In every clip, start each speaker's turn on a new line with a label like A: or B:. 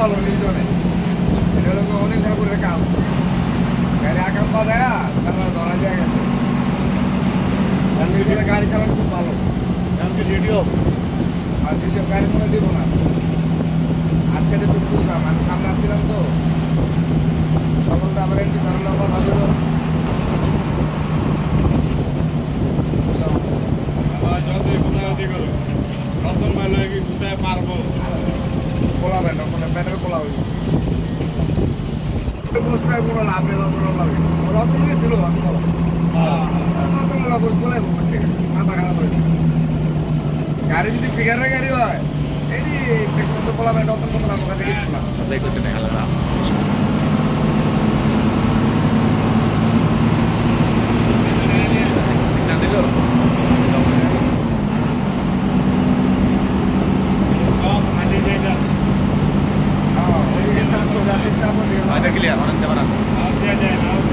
A: ভালো নির্জনে এটা হলো অনেক ঠাকুরের কাম গাড়ি আকাম তারা গেছে আর নিজের গাড়ি চালানো খুব ভালো
B: রেডিও
A: আর নিজের গাড়ি মনে দিব না। আজকে তো একটু কাম আমি সামনে আসছিলাম তো। তখন তো আবার একটু ধারণা কথা হলো খোলা ব্যান্ড ওখানে ব্যান্ডের খোলা হইল বুঝতে কোনো লাভ নেই লাভ নেই। রতনকে ছিল রতন রতন চলে মাথা খারাপ হয়ে যায়। গাড়ি যদি ফিগারের গাড়ি হয়। এই যে খোলা ব্যান্ড রতন কোনো লাভ ওখানে গেছিল না
B: সবাই করতে নেই আলাদা। দিল
A: হ্যাঁ এই যে চাপ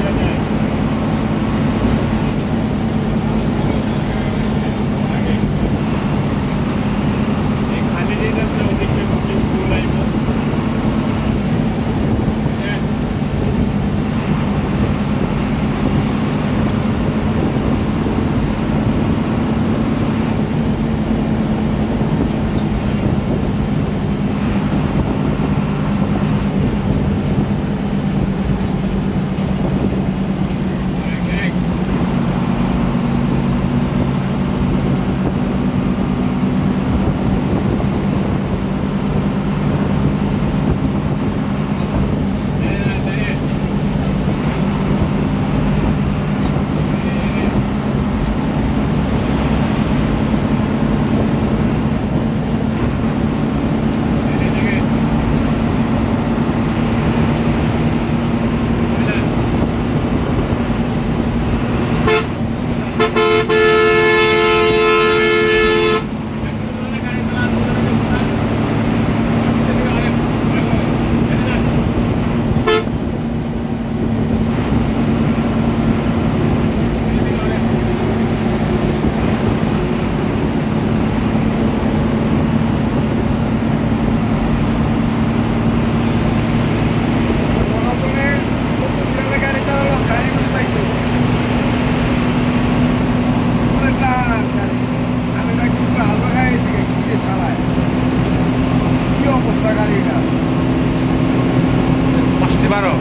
A: পাঁচটি বারো।